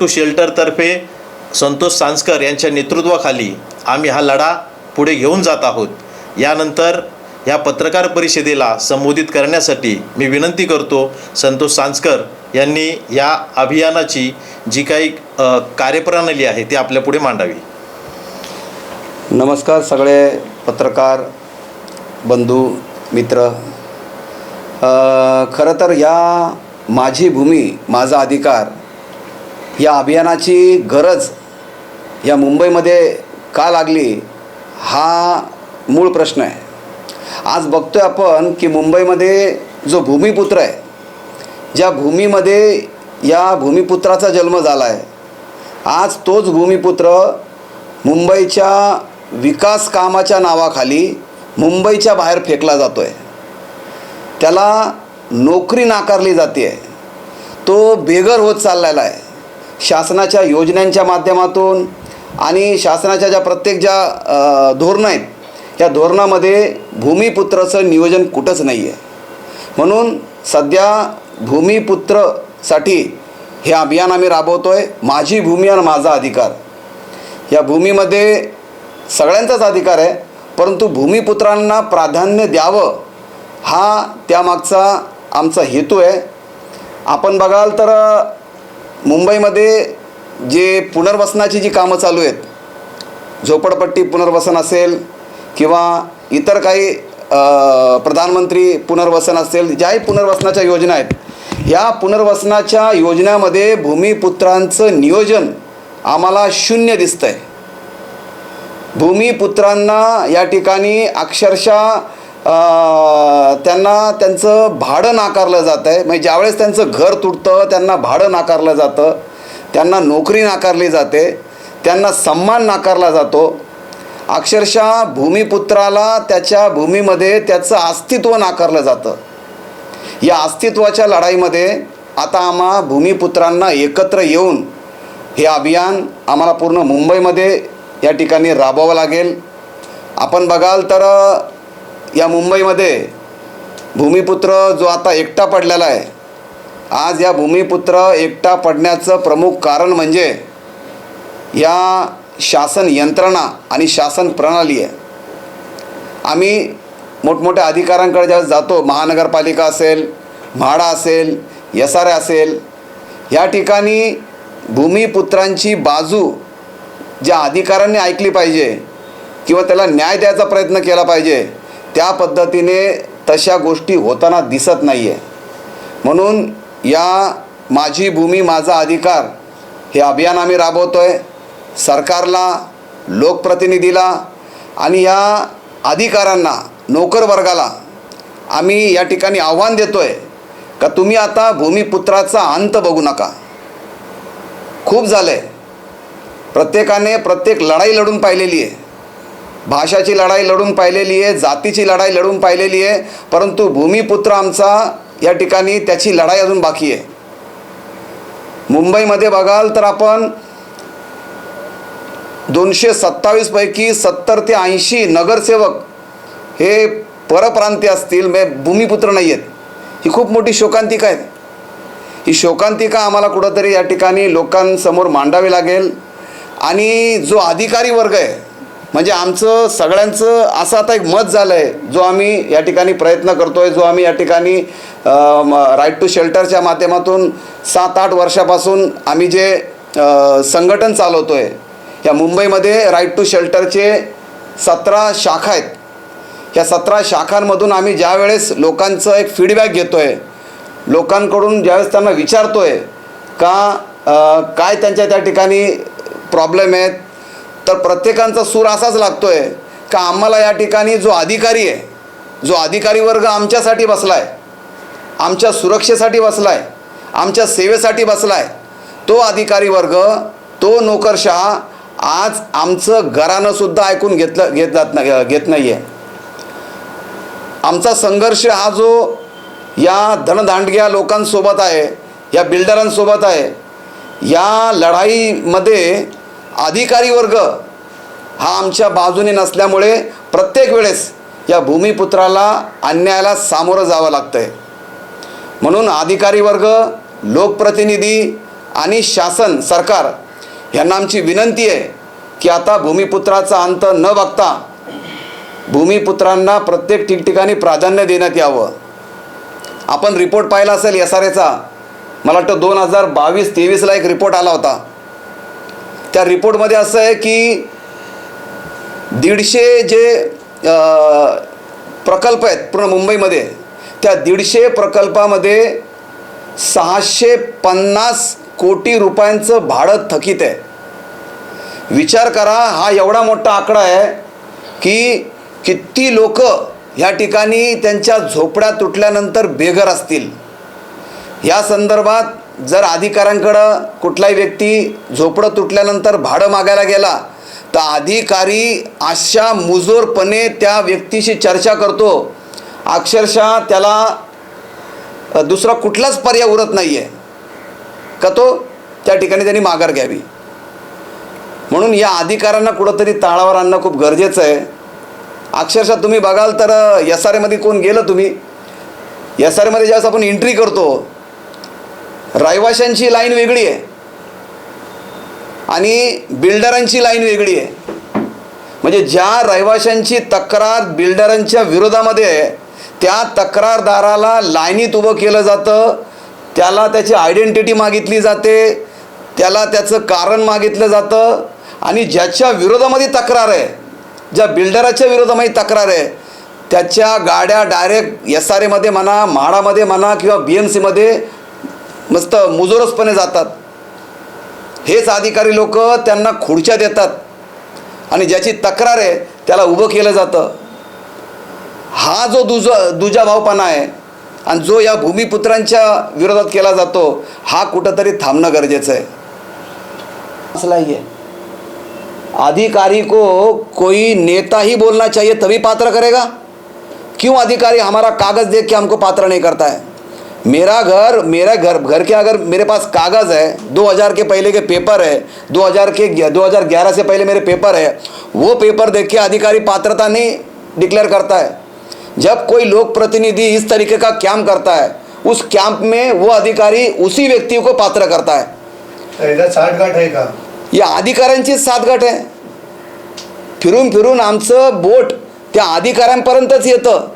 To शेल्टरतर्फे Santosh सांसकर यांच्या नेतृत्वाखाली आम्ही हा लढा पुढे घेऊन जात आहोत. यानंतर या पत्रकार परिषदेला संबोधित करण्यासाठी मी विनंती करतो संतोष सांसकर यांनी या अभियानाची जी काही कार्यप्रणाली आहे ती आपल्यापुढे मांडावी. नमस्कार सगळे पत्रकार बंधू मित्र. खरं तर या माझी भूमी माझा अधिकार या अभियानाची गरज या मुंबईमध्ये का लागली हा मूळ प्रश्न आहे. आज बघतोय आपण की मुंबईमध्ये जो भूमिपुत्र आहे ज्या भूमीमध्ये या भूमिपुत्राचा जन्म झाला आहे आज तोच भूमिपुत्र मुंबईच्या विकास कामाच्या नावाखाली मुंबईच्या बाहेर फेकला जातो आहे त्याला नोकरी नाकारली जाते आहे तो बेघर होत चाललेला आहे. शासनाच्या योजनांच्या माध्यमातून आणि शासनाच्या ज्या प्रत्येक ज्या धोरणं आहेत या धोरणामध्ये भूमिपुत्राचं नियोजन कुठंच नाही आहे म्हणून सध्या भूमिपुत्रसाठी हे अभियान आम्ही राबवतो आहे माझी भूमी आणि माझा अधिकार. या भूमीमध्ये सगळ्यांचाच अधिकार आहे परंतु भूमिपुत्रांना प्राधान्य द्यावं हा त्यामागचा आमचा हेतू आहे. आपण बघाल तर मुंबईमध्ये जे पुनर्वसनाची जी कामं चालू आहेत झोपडपट्टी पुनर्वसन असेल किंवा इतर काही प्रधानमंत्री पुनर्वसन असेल ज्याही पुनर्वसनाच्या योजना आहेत या पुनर्वसनाच्या योजनेमध्ये भूमिपुत्रांचं नियोजन आम्हाला शून्य दिसतं आहे भूमिपुत्रांना या ठिकाणी अक्षरशः त्यांना त्यांचं भाडं नाकारलं जातं आहे म्हणजे ज्यावेळेस त्यांचं घर तुटतं त्यांना भाडं नाकारलं जातं. त्यांना नोकरी नाकारली जाते. त्यांना सन्मान नाकारला जातो. अक्षरशः भूमिपुत्राला त्याच्या भूमीमध्ये त्याचं अस्तित्व नाकारलं जातं. या अस्तित्वाच्या लढाईमध्ये आता आम्हा भूमिपुत्रांना एकत्र येऊन हे अभियान आम्हाला पूर्ण मुंबईमध्ये या ठिकाणी राबवावं लागेल. आपण बघाल तर या मुंबईमध्ये भूमिपुत्र जो आता एकटा पडलेला आहे आज या भूमिपुत्र एकटा पडण्याचं प्रमुख कारण म्हणजे या शासन यंत्रणा आणि शासन प्रणाली आहे. आम्ही मोठमोठ्या अधिकाऱ्यांकडे ज्यावेळेस जातो महानगरपालिका असेल म्हाडा असेल एस आर असेल या ठिकाणी भूमिपुत्रांची बाजू ज्या अधिकाऱ्यांनी ऐकली पाहिजे किंवा त्याला न्याय द्यायचा प्रयत्न केला पाहिजे त्या पद्धतीने तशा गोष्टी होताना दिसत नाही आहे म्हणून या माझी भूमी माझा अधिकार हे अभियान आम्ही राबवतो आहे सरकारला लोकप्रतिनिधीला आणि या अधिकाऱ्यांना नोकरवर्गाला आम्ही या ठिकाणी आव्हान देतो आहे का तुम्ही आता भूमिपुत्राचा अंत बघू नका. खूप झालं आहे प्रत्येकाने प्रत्येक लढाई लढून पाहिलेली आहे. भाषाची लढाई लढून पाहिलेली आहे जातीची लढाई लढून पाहिलेली आहे परंतु भूमिपुत्र आमचा या ठिकाणी त्याची लढाई अजून बाकी आहे. मुंबईमध्ये बघाल तर आपण दोनशे सत्तावीसपैकी सत्तर ते ऐंशी नगरसेवक हे परप्रांतीय असतील म्हणजे भूमिपुत्र नाही आहेत ही खूप मोठी शोकांतिका आहे. ही शोकांतिका आम्हाला कुठंतरी या ठिकाणी लोकांसमोर मांडावी लागेल. आणि जो अधिकारी वर्ग आहे म्हणजे आमचं सगळ्यांचं असं आता एक मत झालं आहे जो आम्ही या ठिकाणी प्रयत्न करतो आहे जो आम्ही या ठिकाणी राईट टू शेल्टरच्या माध्यमातून सात आठ वर्षापासून आम्ही जे संघटन चालवतो आहे या मुंबईमध्ये राईट टू शेल्टरचे सतरा शाखा आहेत. या सतरा शाखांमधून आम्ही ज्या वेळेस लोकांचं एक फीडबॅक घेतो आहे लोकांकडून ज्यावेळेस त्यांना विचारतो आहे का काय त्यांच्या त्या ठिकाणी प्रॉब्लेम आहेत तर प्रत्येकांचा सूर असाच लागतो आहे का आम्हाला या ठिकाणी जो अधिकारी आहे जो अधिकारी वर्ग आमच्यासाठी बसला आहे आमच्या सुरक्षेसाठी बसला आहे आमच्या सेवेसाठी बसला आहे तो अधिकारी वर्ग तो नोकरशहा आज आमचं घरानंसुद्धा ऐकून घेतलं घेत जात नाही घेत नाही आहे आमचा संघर्ष हा जो या धनदांडग्या लोकांसोबत आहे या बिल्डरांसोबत आहे या लढाईमध्ये अधिकारी वर्ग हा आमच्या बाजूने नसल्यामुळे प्रत्येक वेळेस या भूमिपुत्राला अन्यायाला सामोरं जावं लागतं आहे म्हणून अधिकारी वर्ग लोकप्रतिनिधी आणि शासन सरकार यांना आमची विनंती आहे की आता भूमिपुत्राचा अंत न बघता भूमिपुत्रांना प्रत्येक ठिकठिकाणी प्राधान्य देण्यात यावं. आपण रिपोर्ट पाहिला असेल एस आर एचा मला वाटतं दोन हजार बावीस तेवीसला एक रिपोर्ट आला होता. त्या रिपोर्टमध्ये असं आहे की दीडशे जे प्रकल्प आहेत पूर्ण मुंबईमध्ये त्या दीडशे प्रकल्पामध्ये सहाशे पन्नास कोटी रुपयांचं भाडं थकीत आहे. विचार करा हा एवढा मोठा आकडा आहे की किती लोक ह्या ठिकाणी त्यांच्या झोपड्या तुटल्यानंतर बेघर असतील. या संदर्भात जर अधिकाऱ्यांकडं कुठलाही व्यक्ती झोपडं तुटल्यानंतर भाडं मागायला गेला तर अधिकारी अशा मुजोरपणे त्या व्यक्तीशी चर्चा करतो. अक्षरशः त्याला दुसरा कुठलाच पर्याय उरत नाही आहे का तो त्या ठिकाणी त्यांनी माघार घ्यावी. म्हणून या अधिकाऱ्यांना कुठंतरी ताळावर आणणं खूप गरजेचं आहे. अक्षरशः तुम्ही बघाल तर एस आर एमध्ये कोण गेलं तुम्ही? एस आर एमध्ये ज्यावेळेस आपण एंट्री करतो रहिवाशांची लाईन वेगळी आहे. आणि बिल्डरांची लाईन वेगळी आहे. म्हणजे ज्या रहिवाशांची तक्रार बिल्डरांच्या विरोधामध्ये आहे त्या तक्रारदाराला लाईनीत उभं केलं जातं त्याला त्याची आयडेंटिटी मागितली जाते त्याला त्याचं कारण मागितलं जातं आणि ज्याच्या विरोधामध्ये तक्रार आहे ज्या बिल्डराच्या विरोधामध्ये तक्रार आहे त्याच्या गाड्या डायरेक्ट एस आर एमध्ये म्हणा म्हाडामध्ये म्हणा किंवा बी एम सीमध्ये मस्त मुजोरसपणे जातात. हेच अधिकारी लोक त्यांना खुर्च्या देतात. आणि ज्याची तक्रार आहे त्याला उभं केलं जातं. हा जो दुज दुजाभावपणा आहे आणि जो या भूमिपुत्रांच्या विरोधात केला जातो हा कुठंतरी थांबणं गरजेचं आहे. असला ही है अधिकारी को कोई नेता ही बोलना चाहिए तभी पात्र करेगा? क्यों अधिकारी हमारा कागज़ देख के हमको पात्र नहीं करता है? मेरा घर मेरा घर घर के अगर मेरे पास कागज़ है 2000 के पहले के पेपर है 2000 के 2011 से पहले मेरे पेपर है वो पेपर देख के अधिकारी पात्रता नहीं डिक्लेयर करता है। जब कोई लोक प्रतिनिधि इस तरीके का कैंप करता है उस कैंप में वो अधिकारी उसी व्यक्ति को पात्र करता है। साठगाठ आहे का? या अधिकाऱ्यांचीच सातगाठ आहे फिरून फिरून आमचं बोट त्या अधिकाऱ्यांपर्यंतच येतं.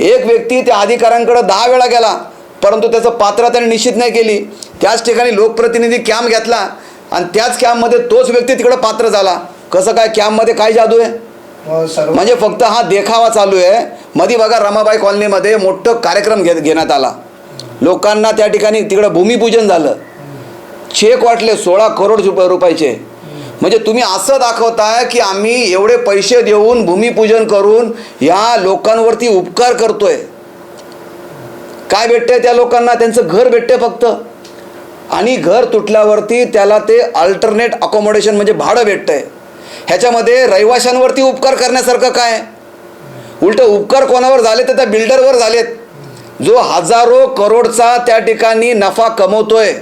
एक व्यक्ती त्या अधिकाऱ्यांकडं दहा वेळा गेला. परंतु त्याचं पात्र त्याने निश्चित नाही केली. त्याच ठिकाणी लोकप्रतिनिधी कॅम्प घेतला आणि त्याच कॅम्पमध्ये तोच व्यक्ती तिकडं पात्र झाला. कसं काय कॅम्पमध्ये काय जादू आहे? सर्व म्हणजे फक्त हा देखावा चालू आहे. मध्ये बघा रमाबाई कॉलनीमध्ये मोठं कार्यक्रम घे घेण्यात आला. लोकांना त्या ठिकाणी तिकडं भूमिपूजन झालं. चेक वाटले सोळा करोड रुप- रुपयाचे. म्हणजे तुम्ही असं दाखवताय की आम्ही एवढे पैसे देऊन भूमिपूजन करून या लोकांवरती उपकार करतोय. काय भेटतंय त्या लोकांना? त्यांचं घर भेटतंय फक्त. आणि घर तुटल्यावरती त्याला ते अल्टरनेट अकोमोडेशन म्हणजे भाडं भेटतंय. ह्याच्यामध्ये रहिवाशांवरती उपकार करण्यासारखं काय? उलट उपकार कोणावर झाले तर त्या बिल्डरवर झालेत. जो हजारो करोडचा त्या ठिकाणी नफा कमवतोय.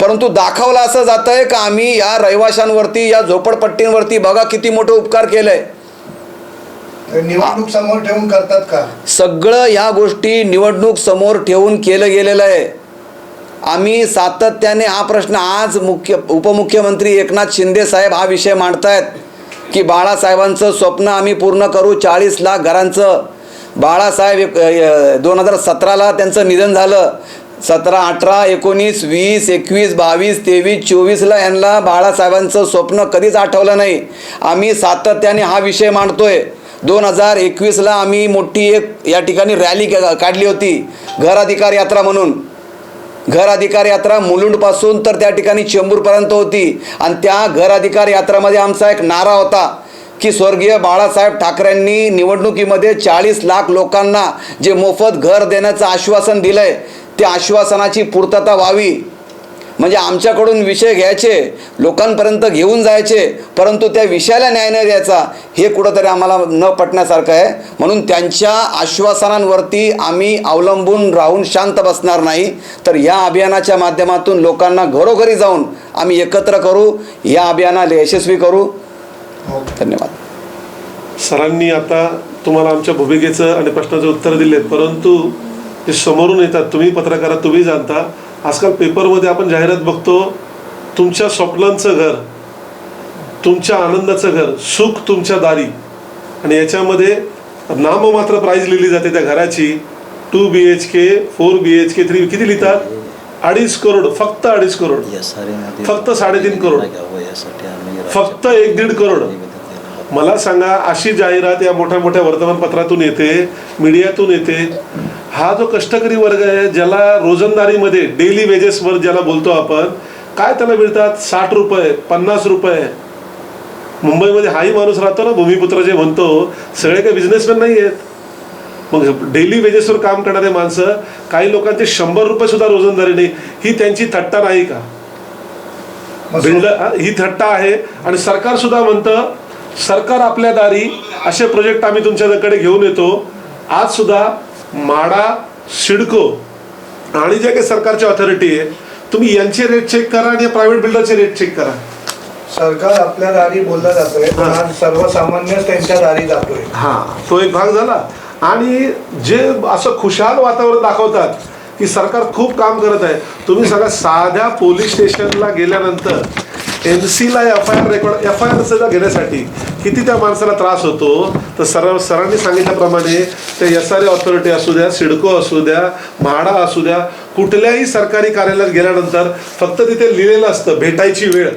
परंतु दाखवलं असं जातं आहे का आम्ही या रहिवाशांवरती या झोपडपट्टींवरती बघा किती मोठं उपकार केलंय. आहे निवडणूक समोर ठेवून करतात का? सगळं ह्या गोष्टी निवडणूक समोर ठेवून केलं गेलेलं आहे. आम्ही सातत्याने हा प्रश्न आज मुख्य उपमुख्यमंत्री एकनाथ शिंदे साहेब हा विषय मांडतायत की बाळासाहेबांचं स्वप्न आम्ही पूर्ण करू. चाळीस लाख घरांचं बाळासाहेब दोन हजार सतराला त्यांचं निधन झालं. सतरा अठरा एकोणीस वीस एकवीस बावीस तेवीस चोवीसला यांना बाळासाहेबांचं स्वप्न कधीच आठवलं नाही. आम्ही सातत्याने हा विषय मांडतोय. दोन हजार एकवीसला आम्ही मोठी एक या ठिकाणी रॅली काढली होती. घर अधिकार यात्रा म्हणून. घर अधिकार यात्रा मुलुंडपासून तर त्या ठिकाणी चेंबूरपर्यंत होती. आणि त्या घर अधिकार यात्रामध्ये आमचा एक नारा होता की स्वर्गीय बाळासाहेब ठाकरेंनी निवडणुकीमध्ये चाळीस लाख लोकांना जे मोफत घर देण्याचं आश्वासन दिलं आहे त्या आश्वासनाची पूर्तता व्हावी. म्हणजे आमच्याकडून विषय घ्यायचे लोकांपर्यंत घेऊन जायचे परंतु त्या विषयाला न्याय न द्यायचा हे कुठंतरी आम्हाला न पटण्यासारखं आहे. म्हणून त्यांच्या आश्वासनांवरती आम्ही अवलंबून राहून शांत बसणार नाही. तर या अभियानाच्या माध्यमातून लोकांना घरोघरी जाऊन आम्ही एकत्र करू या अभियानाला यशस्वी करू. हो. धन्यवाद. सरांनी आता तुम्हाला आमच्या भूमिकेचं आणि प्रश्नाचं उत्तर दिले परंतु ते समोरून येतात. तुम्ही पत्रकारा तुम्ही जाणता. आजकाल पेपरमध्ये आपण जाहिरात बघतो तुमच्या स्वप्नांचं घर तुमच्या आनंदाचं घर सुख तुमच्या दारी. आणि याच्यामध्ये नाममात्र प्राईज लिहिली जाते त्या घराची. Two B H K four B H K three किती लिहितात? अडीच करोड फक्त अडीच करोड. फक्त साडेतीन करोड. फक्त एक दीड करोड. मला सांगा अशी जाहिरात या मोठ्या मोठ्या वर्तमानपत्रातून येते मीडियातून येते. हा जो कष्टकरी वर्ग आहे ज्याला रोजंदारीमध्ये डेली वेजेसवर ज्याला बोलतो आपण काय त्याला मिळतात? साठ रुपये पन्नास रुपये. मुंबईमध्ये हाही माणूस राहतो ना भूमिपुत्र जे म्हणतो सगळे काही बिझनेसमॅन नाही आहेत. मग डेली वेजेसवर काम करणारे माणसं काही लोकांचे शंभर रुपये सुद्धा रोजंदारी नाही. ही त्यांची थट्टा नाही का? बिल्डर हा, ही थट्टा आहे. आणि सरकार सुद्धा म्हणतं सरकार आपल्या दारी असे प्रोजेक्ट आम्ही तुमच्याकडे घेऊन येतो. आज सुद्धा माडा सिडको आणि जे काही सरकारची ऑथॉरिटी आहे तुम्ही यांचे रेट चेक करा आणि प्रायव्हेट बिल्डरचे रेट चेक करा. सरकार आपल्या दारी बोललं जातोय सर्वसामान्यच त्यांच्या दारी जातोय. हा तो एक भाग झाला. आणि जे असं खुशाल वातावरण दाखवतात की सरकार खूप काम करत आहे. तुम्ही सगळ्या साध्या पोलीस स्टेशनला गेल्यानंतर एन सीला F I R record F I R सुद्धा घेण्यासाठी किती त्या माणसाला त्रास होतो. तर सर सरांनी सांगितल्याप्रमाणे ते एस आर ए ऑथॉरिटी असू द्या सिडको असू द्या म्हाडा असू द्या कुठल्याही सरकारी कार्यालयात गेल्यानंतर फक्त तिथे लिहिलेलं असतं भेटायची वेळ.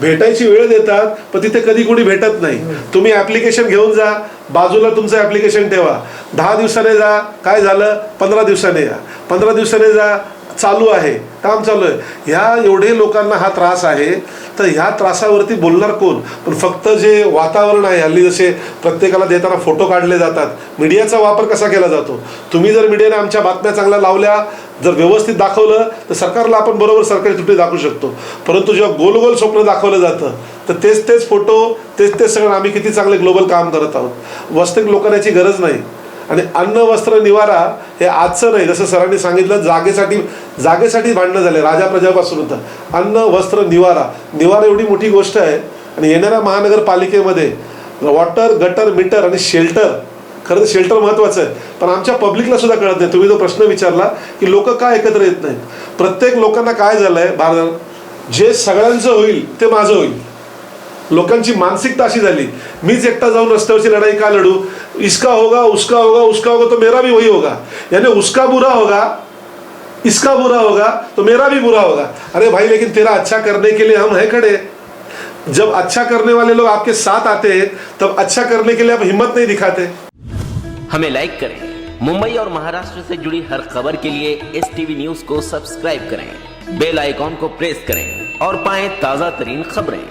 भेटायची वेळ देतात पण तिथे कधी कुणी भेटत नाही. तुम्ही ऍप्लिकेशन घेऊन जा बाजूला तुमचं ऍप्लिकेशन ठेवा. दहा दिवसाने जा काय झालं? पंधरा दिवसाने या. पंधरा दिवसाने जा चालू आहे काम चालू आहे. ह्या एवढे लोकांना हा त्रास आहे तर ह्या त्रासावरती बोलणार कोण? पण फक्त जे वातावरण आहे हल्ली जसे प्रत्येकाला देताना फोटो काढले जातात मीडियाचा वापर कसा केला जातो? तुम्ही जर मीडियाने आमच्या बातम्या चांगल्या लावल्या जर व्यवस्थित दाखवलं तर सरकारला आपण बरोबर सरकारी त्रुटी दाखवू शकतो. परंतु जेव्हा गोल गोल स्वप्न दाखवलं जातं तर तेच तेच फोटो तेच तेच सगळं आम्ही किती चांगले ग्लोबल काम करत आहोत. वास्तविक लोकांना याची गरज नाही. आणि अन्न वस्त्र निवारा हे आजचं नाही. जसं सरांनी सांगितलं जागेसाठी जागेसाठी भांडणं झाले. राजा प्रजापासून होतं. अन्न वस्त्र निवारा. निवारा एवढी मोठी गोष्ट आहे. आणि येणाऱ्या महानगरपालिकेमध्ये वॉटर गटर मीटर आणि शेल्टर खरं तर शेल्टर महत्वाचं आहे. पण आमच्या पब्लिकला सुद्धा कळत नाही. तुम्ही जो प्रश्न विचारला की लोक का एकत्र येत नाहीत? प्रत्येक लोकांना काय झालं आहे भारत जे सगळ्यांचं होईल ते माझं होईल. लोकांची मानसिकता अशी झाली. मीच एकटा जाऊन रस्त्यावरची लढाई का लढू? इसका होगा, उसका होगा उसका होगा तो मेरा भी वही होगा. यानी उसका बुरा होगा, इसका बुरा होगा तो मेरा भी बुरा होगा. अरे भाई, लेकिन तेरा अच्छा करने के लिए हम है खड़े. जब अच्छा करने वाले लोग आपके साथ आते हैं, तब अच्छा करने के लिए आप हिम्मत नहीं दिखाते. हमें लाइक करें. मुंबई और महाराष्ट्र से जुड़ी हर खबर के लिए एस टीवी न्यूज़ को सब्सक्राइब करें. बेल आइकॉन को प्रेस करें और पाएँ ताज़ा तरीन खबरें.